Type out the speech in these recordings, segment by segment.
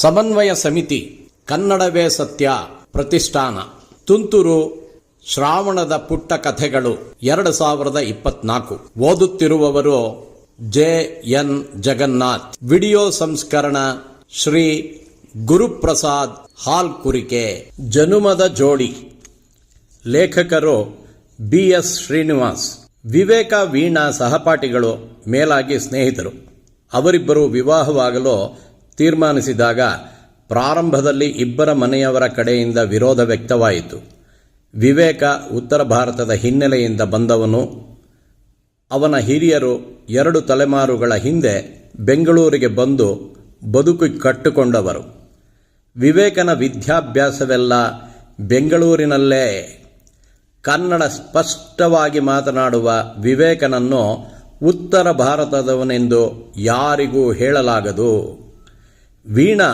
ಸಮನ್ವಯ ಸಮಿತಿ, ಕನ್ನಡವೇ ಸತ್ಯ ಪ್ರತಿಷ್ಠಾನ. ತುಂತುರು ಶ್ರಾವಣದ ಪುಟ್ಟ ಕಥೆಗಳು ಎರಡು ಸಾವಿರದ ಇಪ್ಪತ್ನಾಲ್ಕು. ಓದುತ್ತಿರುವವರು ಜೆ ಎನ್ ಜಗನ್ನಾಥ್. ವಿಡಿಯೋ ಸಂಸ್ಕರಣ ಶ್ರೀ ಗುರುಪ್ರಸಾದ್ ಹಾಲ್ ಕುರಿಕೆ ಜನುಮದ ಜೋಡಿ. ಲೇಖಕರು ಬಿ ಎಸ್ ಶ್ರೀನಿವಾಸ್. ವಿವೇಕ ವೀಣಾ ಸಹಪಾಠಿಗಳು ಮೇಲಾಗಿ ಸ್ನೇಹಿತರು. ಅವರಿಬ್ಬರು ವಿವಾಹವಾಗಲು ತೀರ್ಮಾನಿಸಿದಾಗ ಪ್ರಾರಂಭದಲ್ಲಿ ಇಬ್ಬರ ಮನೆಯವರ ಕಡೆಯಿಂದ ವಿರೋಧ ವ್ಯಕ್ತವಾಯಿತು. ವಿವೇಕ ಉತ್ತರ ಭಾರತದ ಹಿನ್ನೆಲೆಯಿಂದ ಬಂದವನು. ಅವನ ಹಿರಿಯರು ಎರಡು ತಲೆಮಾರುಗಳ ಹಿಂದೆ ಬೆಂಗಳೂರಿಗೆ ಬಂದು ಬದುಕು ಕಟ್ಟಿಕೊಂಡವರು. ವಿವೇಕನ ವಿದ್ಯಾಭ್ಯಾಸವೆಲ್ಲ ಬೆಂಗಳೂರಿನಲ್ಲೇ. ಕನ್ನಡ ಸ್ಪಷ್ಟವಾಗಿ ಮಾತನಾಡುವ ವಿವೇಕನನ್ನು ಉತ್ತರ ಭಾರತದವನೆಂದು ಯಾರಿಗೂ ಹೇಳಲಾಗದು. ವೀಣಾ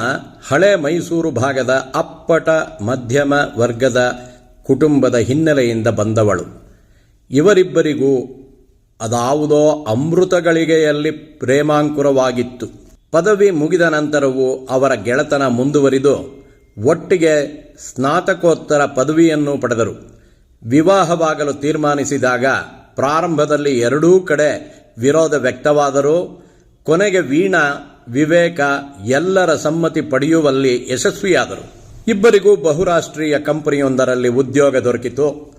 ಹಳೆ ಮೈಸೂರು ಭಾಗದ ಅಪ್ಪಟ ಮಧ್ಯಮ ವರ್ಗದ ಕುಟುಂಬದ ಹಿನ್ನೆಲೆಯಿಂದ ಬಂದವಳು. ಇವರಿಬ್ಬರಿಗೂ ಅದಾವುದೋ ಅಮೃತಗಳಿಗೆಯಲ್ಲಿ ಪ್ರೇಮಾಂಕುರವಾಗಿತ್ತು. ಪದವಿ ಮುಗಿದ ನಂತರವೂ ಅವರ ಗೆಳೆತನ ಮುಂದುವರಿದು ಒಟ್ಟಿಗೆ ಸ್ನಾತಕೋತ್ತರ ಪದವಿಯನ್ನು ಪಡೆದರು. ವಿವಾಹವಾಗಲು ತೀರ್ಮಾನಿಸಿದಾಗ ಪ್ರಾರಂಭದಲ್ಲಿ ಎರಡೂ ಕಡೆ ವಿರೋಧ ವ್ಯಕ್ತವಾದರೂ ಕೊನೆಗೆ ವೀಣಾ ವಿವೇಕ ಎಲ್ಲರ ಸಮ್ಮತಿ ಪಡೆಯುವಲ್ಲಿ ಯಶಸ್ವಿಯಾದರು. ಇಬ್ಬರಿಗೂ ಬಹುರಾಷ್ಟ್ರೀಯ ಕಂಪನಿಯೊಂದರಲ್ಲಿ ಉದ್ಯೋಗ ದೊರಕಿತು.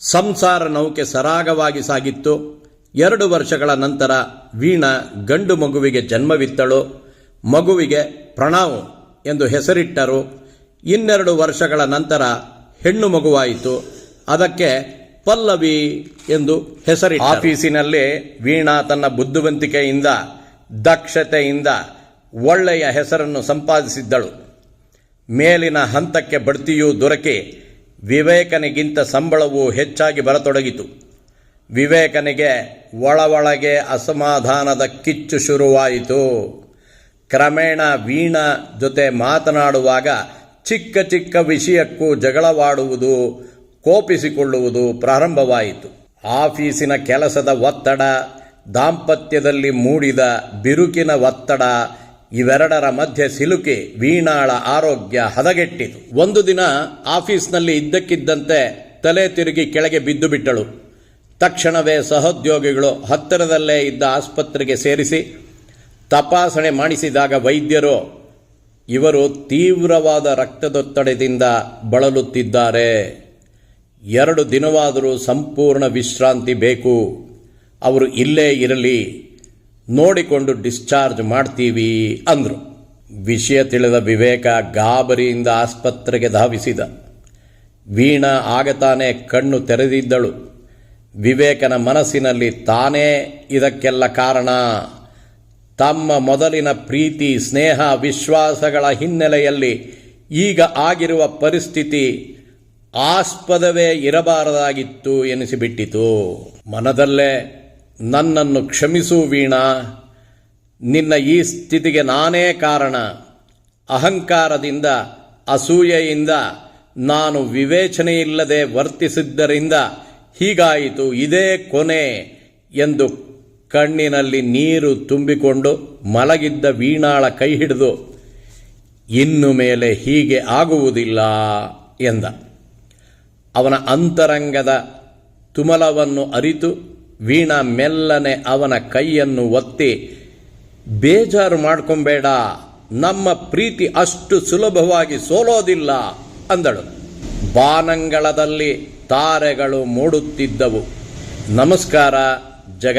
ಸಂಸಾರ ನೌಕೆ ಸರಾಗವಾಗಿ ಸಾಗಿತ್ತು. ಎರಡು ವರ್ಷಗಳ ನಂತರ ವೀಣಾ ಗಂಡು ಮಗುವಿಗೆ ಜನ್ಮವಿತ್ತಳು. ಮಗುವಿಗೆ ಪ್ರಣಾವ್ ಎಂದು ಹೆಸರಿಟ್ಟರು. ಇನ್ನೆರಡು ವರ್ಷಗಳ ನಂತರ ಹೆಣ್ಣು ಮಗುವಾಯಿತು. ಅದಕ್ಕೆ ಪಲ್ಲವಿ ಎಂದು ಹೆಸರಿ ಆಫೀಸಿನಲ್ಲಿ ವೀಣಾ ತನ್ನ ಬುದ್ಧಿವಂತಿಕೆಯಿಂದ ದಕ್ಷತೆಯಿಂದ ಒಳ್ಳೆಯ ಹೆಸರನ್ನು ಸಂಪಾದಿಸಿದ್ದಳು. ಮೇಲಿನ ಹಂತಕ್ಕೆ ಬಡ್ತಿಯೂ ದೊರಕಿ ವಿವೇಕನಿಗಿಂತ ಸಂಬಳವು ಹೆಚ್ಚಾಗಿ ಬರತೊಡಗಿತು. ವಿವೇಕನಿಗೆ ಒಳ ಒಳಗೆ ಅಸಮಾಧಾನದ ಕಿಚ್ಚು ಶುರುವಾಯಿತು. ಕ್ರಮೇಣ ವೀಣಾ ಜೊತೆ ಮಾತನಾಡುವಾಗ ಚಿಕ್ಕ ಚಿಕ್ಕ ವಿಷಯಕ್ಕೂ ಜಗಳವಾಡುವುದು, ಕೋಪಿಸಿಕೊಳ್ಳುವುದು ಪ್ರಾರಂಭವಾಯಿತು. ಆಫೀಸಿನ ಕೆಲಸದ ಒತ್ತಡ ದಾಂಪತ್ಯದಲ್ಲಿ ಮೂಡಿದ ಬಿರುಕಿನ ಒತ್ತಡ ಇವೆರಡರ ಮಧ್ಯೆ ಸಿಲುಕಿ ವೀಣಾಳ ಆರೋಗ್ಯ ಹದಗೆಟ್ಟಿತು. ಒಂದು ದಿನ ಆಫೀಸ್ನಲ್ಲಿ ಇದ್ದಕ್ಕಿದ್ದಂತೆ ತಲೆ ತಿರುಗಿ ಕೆಳಗೆ ಬಿದ್ದು ಬಿಟ್ಟಳು. ತಕ್ಷಣವೇ ಸಹೋದ್ಯೋಗಿಗಳು ಹತ್ತಿರದಲ್ಲೇ ಇದ್ದ ಆಸ್ಪತ್ರೆಗೆ ಸೇರಿಸಿ ತಪಾಸಣೆ ಮಾಡಿಸಿದಾಗ ವೈದ್ಯರು, ಇವರು ತೀವ್ರವಾದ ರಕ್ತದೊತ್ತಡದಿಂದ ಬಳಲುತ್ತಿದ್ದಾರೆ. ಎರಡು ದಿನವಾದರೂ ಸಂಪೂರ್ಣ ವಿಶ್ರಾಂತಿ ಬೇಕು. ಅವರು ಇಲ್ಲೇ ಇರಲಿ, ನೋಡಿಕೊಂಡು ಡಿಸ್ಚಾರ್ಜ್ ಮಾಡ್ತೀವಿ ಅಂದರು. ವಿಷಯ ತಿಳಿದ ವಿವೇಕ ಗಾಬರಿಯಿಂದ ಆಸ್ಪತ್ರೆಗೆ ಧಾವಿಸಿದ. ವೀಣಾ ಆಗತಾನೆ ಕಣ್ಣು ತೆರೆದಿದ್ದಳು. ವಿವೇಕನ ಮನಸ್ಸಿನಲ್ಲಿ ತಾನೇ ಇದಕ್ಕೆಲ್ಲ ಕಾರಣ. ತಮ್ಮ ಮೊದಲಿನ ಪ್ರೀತಿ, ಸ್ನೇಹ, ವಿಶ್ವಾಸಗಳ ಹಿನ್ನೆಲೆಯಲ್ಲಿ ಈಗ ಆಗಿರುವ ಪರಿಸ್ಥಿತಿ ಆಸ್ಪದವೇ ಇರಬಾರದಾಗಿತ್ತು ಎನಿಸಿಬಿಟ್ಟಿತು. ಮನದಲ್ಲೇ ನನ್ನನ್ನು ಕ್ಷಮಿಸು ವೀಣಾ. ನಿನ್ನ ಈ ಸ್ಥಿತಿಗೆ ನಾನೇ ಕಾರಣ. ಅಹಂಕಾರದಿಂದ, ಅಸೂಯೆಯಿಂದ, ನಾನು ವಿವೇಚನೆಯಿಲ್ಲದೆ ವರ್ತಿಸಿದ್ದರಿಂದ ಹೀಗಾಯಿತು ಇದೇ ಕೊನೆ ಎಂದು ಕಣ್ಣಿನಲ್ಲಿ ನೀರು ತುಂಬಿಕೊಂಡು ಮಲಗಿದ್ದ ವೀಣಾಳ ಕೈ ಹಿಡಿದು, ಇನ್ನು ಮೇಲೆ ಹೀಗೆ ಆಗುವುದಿಲ್ಲ ಎಂದ. ಅವನ ಅಂತರಂಗದ ತುಮಲವನ್ನು ಅರಿತು ವೀಣಾ ಮೆಲ್ಲನೆ ಅವನ ಕೈಯನ್ನು ಒತ್ತಿ, ಬೇಜಾರು ಮಾಡ್ಕೊಂಬೇಡ, ನಮ್ಮ ಪ್ರೀತಿ ಅಷ್ಟು ಸುಲಭವಾಗಿ ಸೋಲೋದಿಲ್ಲ ಅಂದಳು. ಬಾನಂಗಳದಲ್ಲಿ ತಾರೆಗಳು ಮೂಡುತ್ತಿದ್ದವು. ನಮಸ್ಕಾರ, ಜಗ